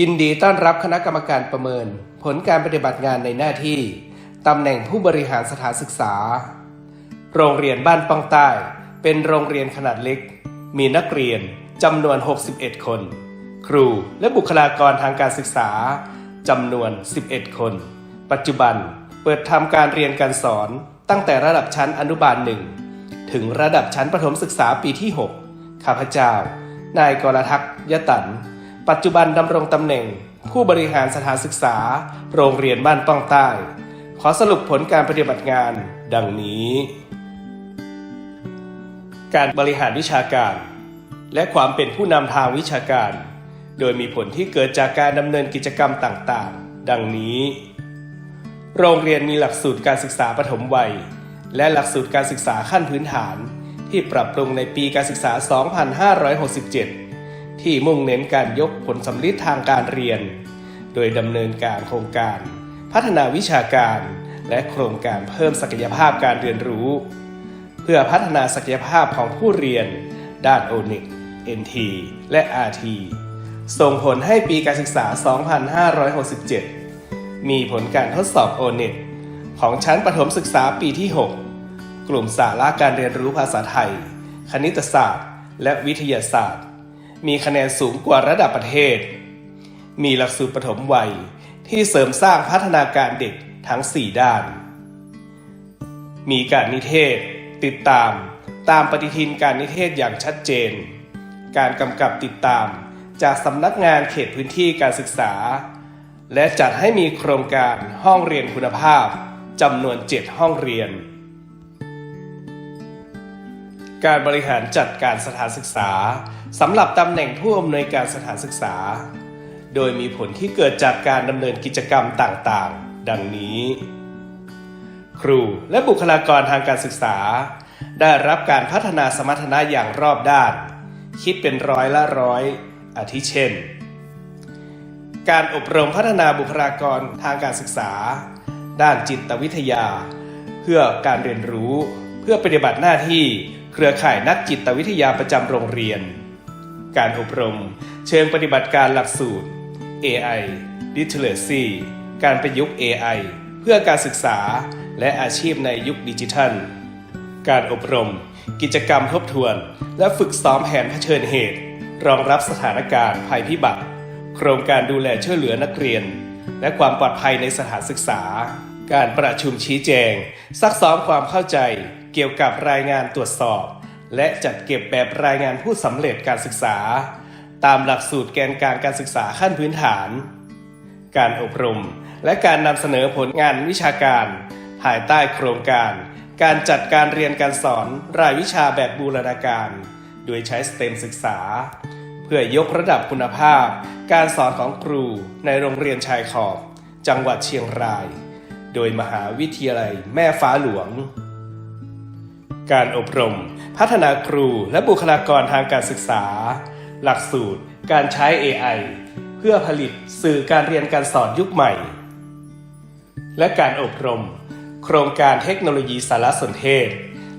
ยินดีต้อนรับคณะกรรมการประเมิน ผลการปฏิบัติงานในหน้าที่ ตำแหน่งผู้บริหารสถานศึกษา โรงเรียนบ้านปองใต้ เป็นโรงเรียนขนาดเล็ก มีนักเรียนจำนวน 61 คน ครูและบุคลากรทางการศึกษาจำนวน 11 คน ปัจจุบันเปิดทำการเรียนการสอนตั้งแต่ระดับชั้นอนุบาลหนึ่งถึงระดับชั้นประถมศึกษาปีที่ 6 ข้าพเจ้า นายกรทักษ์ยะตัน ปัจจุบันดำรงตำแหน่ง ผู้บริหารสถานศึกษา โรงเรียนบ้านป้องใต้ ขอสรุปผลการปฏิบัติงาน ดังนี้ การบริหารวิชาการ และความเป็นผู้นำทางวิชาการ โดยมีผลที่เกิดจากการดำเนินกิจกรรมต่างๆ ดังนี้ โรงเรียนมีหลักสูตรการศึกษาปฐมวัย และหลักสูตรการศึกษาขั้นพื้นฐาน ที่ปรับปรุงในปีการศึกษา 2567 ที่มุ่งเน้นการยกผลสำลิดทางการเรียน โดยดำเนินการโครงการ พัฒนาวิชาการ และโครงการเพิ่มศักยภาพการเรียนรู้ เพื่อพัฒนาศักยภาพของผู้เรียน ด้านโอนิก NT และ RT ส่งผลให้ปีการศึกษา 2567 มีผลการทดสอบ o n e t ของชั้นประถมศึกษาปีที่ 6 กลุ่มสาระการเรียนรู้ภาษาไทย คณิตศาสตร์ และวิทยาศาสตร์ มีคะแนนสูงกว่าระดับประเทศ มีหลักสูตรปฐมวัยที่เสริมสร้างพัฒนาการเด็กทั้ง 4 ด้าน มีการนิเทศ ติดตามตามปฏิทินการนิเทศอย่างชัดเจน การกำกับติดตามจากสำนักงานเขตพื้นที่การศึกษา และจัดให้มีโครงการห้องเรียนคุณภาพจำนวน 7 ห้องเรียน การบริหารจัดการสถานศึกษาสำหรับตำแหน่งผู้อำนวยการสถานศึกษา โดยมีผลที่เกิดจากการดำเนินกิจกรรมต่างๆ ดังนี้ ครูและบุคลากรทางการศึกษา ได้รับการพัฒนาสมรรถนะอย่างรอบด้าน คิดเป็นร้อยละร้อย อาทิเช่น การอบรมพัฒนาบุคลากรทางการศึกษา ด้านจิตวิทยา เพื่อการเรียนรู้เพื่อปฏิบัติหน้าที่ เครือข่ายนักจิตวิทยาประจำโรงเรียน การอบรม เชิงปฏิบัติการหลักสูตร AI Literacy การประยุกต์ AI เพื่อการศึกษาและอาชีพในยุคดิจิทัล การอบรม กิจกรรมทบทวน และฝึกซ้อมแผนเผชิญเหตุ รองรับสถานการณ์ภัยพิบัติ โครงการดูแลช่วยเหลือนักเรียน และความปลอดภัยในสถานศึกษา การประชุมชี้แจง ซักซ้อมความเข้าใจ เกี่ยวกับรายงานตรวจสอบ และจัดเก็บแบบรายงานผู้สำเร็จการศึกษา ตามหลักสูตรแกนกลางการศึกษาขั้นพื้นฐาน การอบรม และการนำเสนอผลงานวิชาการ ภายใต้โครงการ การจัดการเรียนการสอนรายวิชาแบบบูรณาการ โดยใช้สเต็มศึกษา เพื่อยกระดับคุณภาพ การสอนของครูในโรงเรียนชายขอบ จังหวัดเชียงราย โดยมหาวิทยาลัยแม่ฟ้าหลวง การอบรม พัฒนาครูและบุคลากรทางการศึกษา หลักสูตร การใช้ AI เพื่อผลิตสื่อการเรียนการสอนยุคใหม่ และการอบรม โครงการเทคโนโลยีสารสนเทศ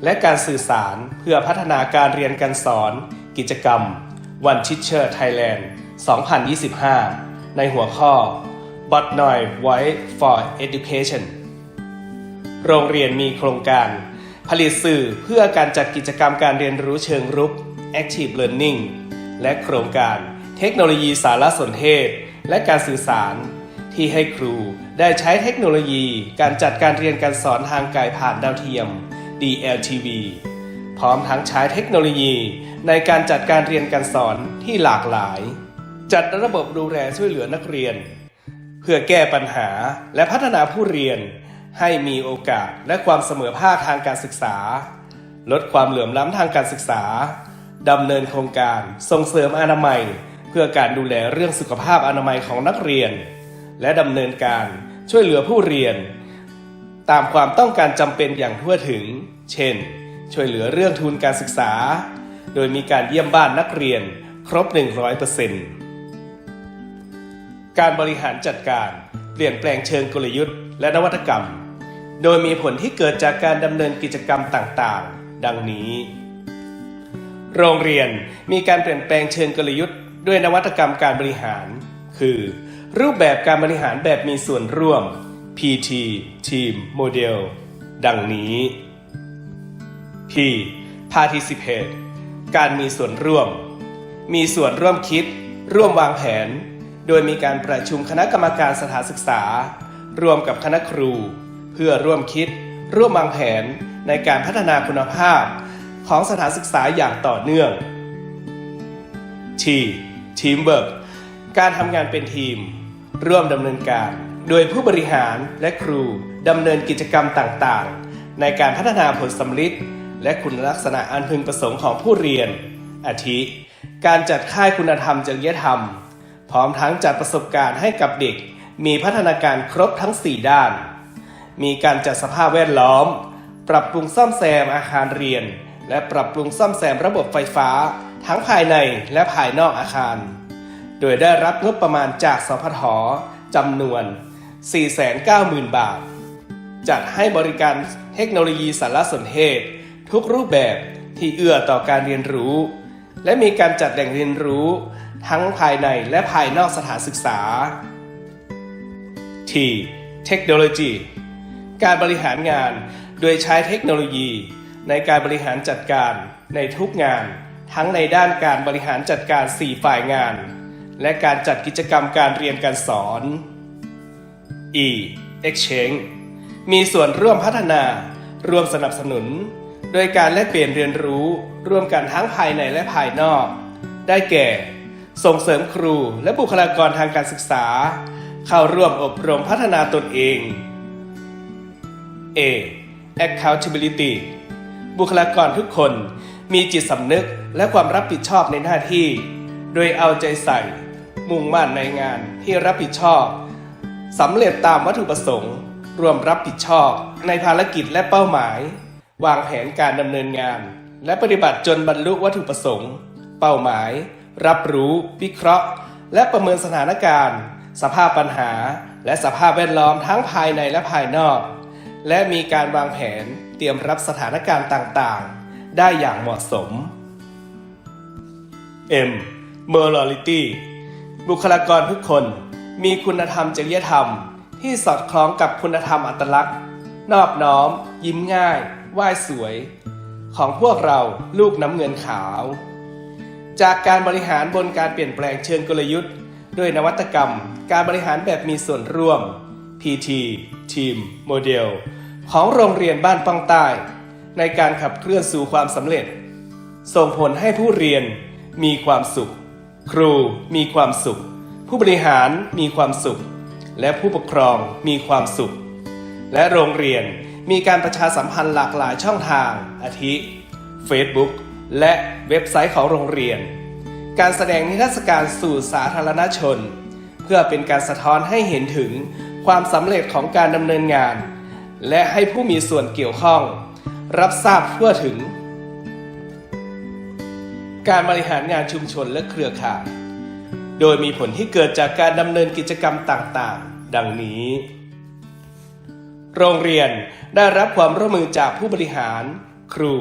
และการสื่อสารเพื่อพัฒนาการเรียนการสอน กิจกรรม One Teacher Thailand 2025 ในหัวข้อ Bot n o i Voice for Education โรงเรียนมีโครงการ ผลิตสื่อเพื่อการจัดกิจกรรมการเรียนรู้เชิงรุก Active Learning และโครงการเทคโนโลยีสารสนเทศ และการสื่อสาร ที่ให้ครูได้ใช้เทคโนโลยีการจัดการเรียนการสอนทางไกลผ่านดาวเทียม DLTV พร้อมทั้งใช้เทคโนโลยีในการจัดการเรียนการสอนที่หลากหลาย จัดระบบดูแลช่วยเหลือนักเรียน เพื่อแก้ปัญหาและพัฒนาผู้เรียน ให้มีโอกาสและความเสมอภาคทางการศึกษา ลดความเหลื่อมล้ำทางการศึกษาดำเนินโครงการส่งเสริมอนามัย เพื่อการดูแลเรื่องสุขภาพอนามัยของนักเรียน และดำเนินการช่วยเหลือผู้เรียน ตามความต้องการจำเป็นอย่างทั่วถึง เช่น ช่วยเหลือเรื่องทุนการศึกษา โดยมีการเยี่ยมบ้านนักเรียนครบ 100%การบริหารจัดการเปลี่ยนแปลงเชิงกลยุทธ์และนวัตกรรม โดยมีผลที่เกิดจากการดำเนินกิจกรรมต่างๆ ดังนี้ โรงเรียนมีการเปลี่ยนแปลงเชิงกลยุทธ์ด้วยนวัตกรรมการบริหาร คือ รูปแบบการบริหารแบบมีส่วนร่วม PT Team Model ดังนี้ P Participate การมีส่วนร่วม มีส่วนร่วมคิด ร่วมวางแผน โดยมีการประชุมคณะกรรมการสถานศึกษาร่วมกับคณะครู เพื่อร่วมคิด ร่วมวางแผนในการพัฒนาคุณภาพ ของสถานศึกษาอย่างต่อเนื่อง T Teamwork การทำงานเป็นทีม ร่วมดำเนินการ โดยผู้บริหารและครูดำเนินกิจกรรมต่างๆ ในการพัฒนาผลสำลิดและคุณลักษณะอันพึงประสงค์ของผู้เรียน อาทิ การจัดค่ายคุณธรรมจริยธรรม พร้อมทั้งจัดประสบการณ์ให้กับเด็ก มีพัฒนาการครบทั้ง 4 ด้าน มีการจัดสภาพแวดล้อม ปรับปรุงซ่อมแซมอาคารเรียน และปรับปรุงซ่อมแซมระบบไฟฟ้า ทั้งภายในและภายนอกอาคาร โดยได้รับงบประมาณจากสพทจำนวน 490,000 บาท จัดให้บริการเทคโนโลยีสารสนเทศ ทุกรูปแบบที่เอื้อต่อการเรียนรู้ และมีการจัดแหล่งเรียนรู้ ทั้งภายในและภายนอกสถานศึกษา T เทคโนโลยี การบริหารงาน โดยใช้เทคโนโลยี ในการบริหารจัดการในทุกงาน ทั้งในด้านการบริหารจัดการ 4 ฝ่ายงาน และการจัดกิจกรรมการเรียนการสอน E Exchange มีส่วนร่วมพัฒนา ร่วมสนับสนุน โดยการแลกเปลี่ยนเรียนรู้ร่วมกันทั้งภายในและภายนอก ได้แก่ ส่งเสริมครูและบุคลากรทางการศึกษา เข้าร่วมอบรมพัฒนาตนเอง A accountability บุคลากรทุกคนมีจิตสำนึกและความรับผิดชอบในหน้าที่ โดยเอาใจใส่ มุ่งมั่นในงานที่รับผิดชอบสำเร็จตามวัตถุประสงค์ รวมรับผิดชอบในภารกิจและเป้าหมาย วางแผนการดำเนินงาน และปฏิบัติจนบรรลุวัตถุประสงค์ เป้าหมาย รับรู้ วิเคราะห์ และประเมินสถานการณ์ สภาพปัญหา และสภาพแวดล้อมทั้งภายในและภายนอก และมีการวางแผนเตรียมรับสถานการณ์ต่างๆ ได้อย่างเหมาะสม M morality บุคลากรทุกคนมีคุณธรรมจริยธรรม ที่สอดคล้องกับคุณธรรมอัตลักษณ์ นอบน้อม ยิ้มง่ายไหว้สวย ของพวกเราลูกน้ำเงินขาว จากการบริหารบนการเปลี่ยนแปลงเชิงกลยุทธ์ ด้วยนวัตกรรม การบริหารแบบมีส่วนร่วม PT Team Model ของโรงเรียนบ้านป้องใต้ ในการขับเคลื่อนสู่ความสำเร็จ ส่งผลให้ผู้เรียนมีความสุข ครูมีความสุข ผู้บริหารมีความสุข และผู้ปกครองมีความสุข และโรงเรียนมีการประชาสัมพันธ์หลากหลายช่องทาง อาทิ Facebook และเว็บไซต์ของโรงเรียน การแสดงนิทรรศการสู่สาธารณชน เพื่อเป็นการสะท้อนให้เห็นถึง ความสำเร็จของการดำเนินงาน และให้ผู้มีส่วนเกี่ยวข้อง รับทราบทั่วถึง การบริหารงานชุมชนและเครือข่าย โดยมีผลที่เกิดจากการดำเนินกิจกรรมต่างๆ ดังนี้ โรงเรียนได้รับความร่วมมือจากผู้บริหาร ครู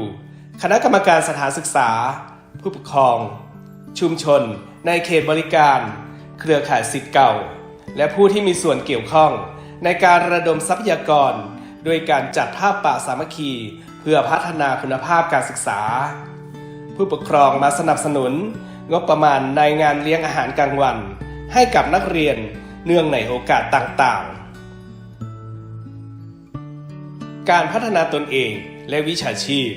คณะกรรมการสถานศึกษา ผู้ปกครอง ชุมชน ในเขตบริการ เครือข่ายสิทธิ์เก่า และผู้ที่มีส่วนเกี่ยวข้อง ในการระดมทรัพยากร โดยการจัดภาพป่าสามัคคี เพื่อพัฒนาคุณภาพการศึกษา ผู้ปกครองมาสนับสนุน งบประมาณในงานเลี้ยงอาหารกลางวัน ให้กับนักเรียนเนื่องในโอกาสต่างๆ การพัฒนาตนเองและวิชาชีพ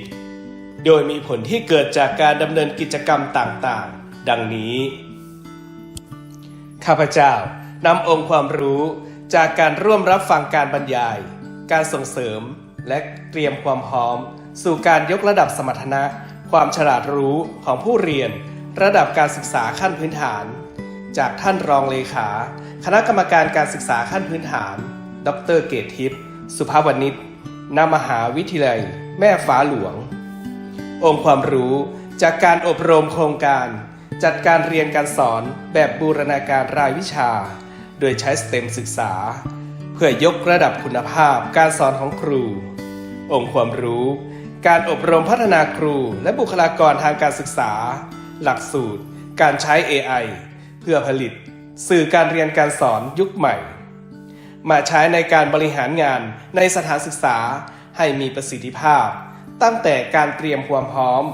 โดยมีผลที่เกิดจากการดำเนินกิจกรรมต่างๆ ดังนี้ ข้าพเจ้า นำองค์ความรู้จากการร่วมรับฟังการบรรยาย การส่งเสริม และเตรียมความพร้อม สู่การยกระดับสมรรถนะ ความฉลาดรู้ของผู้เรียน ระดับการศึกษาขั้นพื้นฐาน จากท่านรองเลขา คณะกรรมการการศึกษาขั้นพื้นฐาน ดรเกตทิพย์สุภาวนิชณมหาวิทยาลัย แม่ฟ้าหลวง องค์ความรู้จากการอบรมโครงการ จัดการเรียนการสอนแบบบูรณาการรายวิชา โดยใช้สเต็มศึกษา เพื่อยกระดับคุณภาพการสอนของครู องค์ความรู้ การอบรมพัฒนาครูและบุคลากรทางการศึกษา หลักสูตร การใช้ AI เพื่อผลิต สื่อการเรียนการสอนยุคใหม่ มาใช้ในการบริหารงานในสถานศึกษาให้มีประสิทธิภาพ ตั้งแต่การเตรียมความพร้อม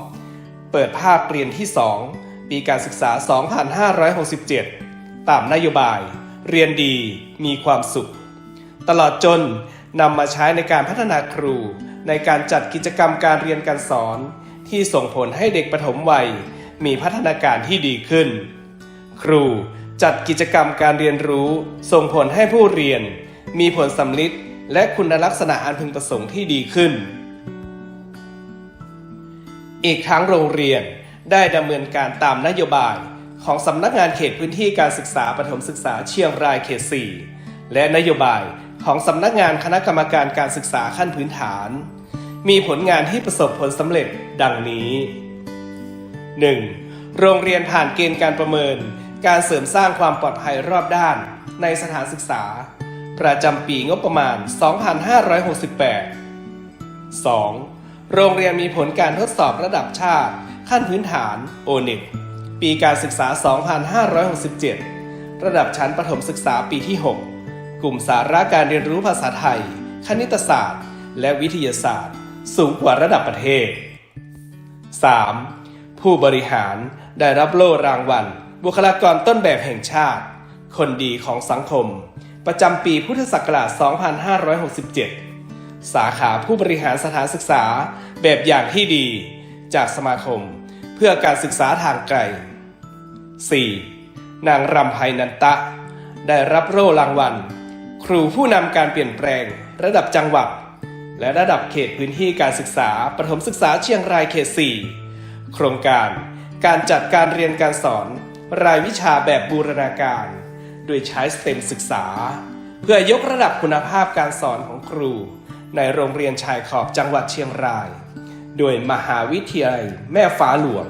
เปิดภาคเรียนที่ 2 ปีการศึกษา 2567 ตามนโยบาย เรียนดีมีความสุข ตลอดจนนำมาใช้ในการพัฒนาครู ในการจัดกิจกรรมการเรียนการสอน ที่ส่งผลให้เด็กปฐมวัย มีพัฒนาการที่ดีขึ้น ครูจัดกิจกรรมการเรียนรู้ ส่งผลให้ผู้เรียน มีผลสำลิดและคุณลักษณะอันพึงประสงค์ที่ดีขึ้น อีกทั้งโรงเรียนได้ดำเนินการตามนโยบาย ของสำนักงานเขตพื้นที่การศึกษาประถมศึกษาเชียงรายเขต 4 และนโยบายของสำนักงานคณะกรรมการการศึกษาขั้นพื้นฐาน มีผลงานที่ประสบผลสำเร็จดังนี้ 1. โรงเรียนผ่านเกณฑ์การประเมิน การเสริมสร้างความปลอดภัยรอบด้านในสถานศึกษา ประจำปีงบประมาณ 2568 2. โรงเรียนมีผลการทดสอบระดับชาติ ขั้นพื้นฐาน o n e t ปีการศึกษา 2567 ระดับชั้นประถมศึกษาปีที่ 6 กลุ่มสาระการเรียนรู้ภาษาไทย คณิตศาสตร์ และวิทยาศาสตร์ สูงกว่าระดับประเทศ 3. ผู้บริหารได้รับโล่รางวัล บุคลากรต้นแบบแห่งชาติ คนดีของสังคม ประจำปีพุทธศักราช 2567 สาขาผู้บริหารสถานศึกษาแบบอย่างที่ดี จากสมาคมเพื่อการศึกษาทางไกล 4. นางรำไพนันตะ ได้รับโล่รางวัล ครูผู้นำการเปลี่ยนแปลง ระดับจังหวัด และระดับเขตพื้นที่การศึกษาประถมศึกษาเชียงรายเขต 4 โครงการการจัดการเรียนการสอน รายวิชาแบบบูรณาการ โดยใช้สเต็มศึกษา เพื่อยกระดับคุณภาพการสอนของครู ในโรงเรียนชายขอบจังหวัดเชียงราย โดยมหาวิทยาลัยแม่ฟ้าหลวง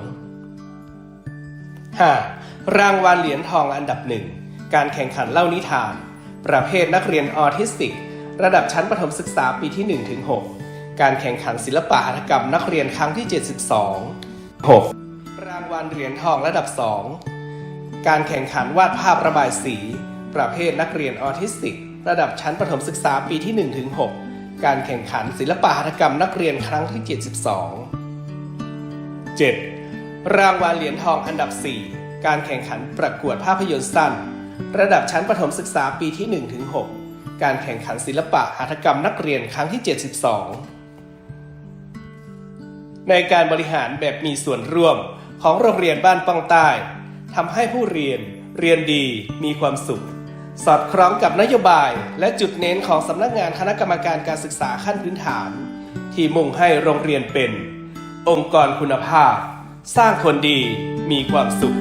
5. รางวัลเหรียญทองอันดับหนึ่ง การแข่งขันเล่านิทาน ประเภทนักเรียนออทิสติก ระดับชั้นประถมศึกษาปีที่1ถึง6การแข่งขันศิลปะหัตถกรรมนักเรียนครั้งที่ 72 6. รางวัลเหรียญทองระดับ 2 การแข่งขันวาดภาพระบายสี ประเภทนักเรียนออทิสติก ระดับชั้นประถมศึกษาปีที่1ถึง6การแข่งขันศิลปะหัตถกรรมนักเรียนครั้งที่ 72 7. รางวัลเหรียญทองอันดับ 4 การแข่งขันประกวดภาพยนตร์สั้น ระดับชั้นประถมศึกษาปีที่1ถึง6การแข่งขันศิลปะหัตถกรรมนักเรียนครั้งที่ 72 ในการบริหารแบบมีส่วนร่วมของโรงเรียนบ้านป้องใต้ทำให้ผู้เรียนเรียนดีมีความสุข สอดคล้องกับนโยบายและจุดเน้นของสำนักงานคณะกรรมการการศึกษาขั้นพื้นฐาน ที่มุ่งให้โรงเรียนเป็น องค์กรคุณภาพ สร้างคนดีมีความสุข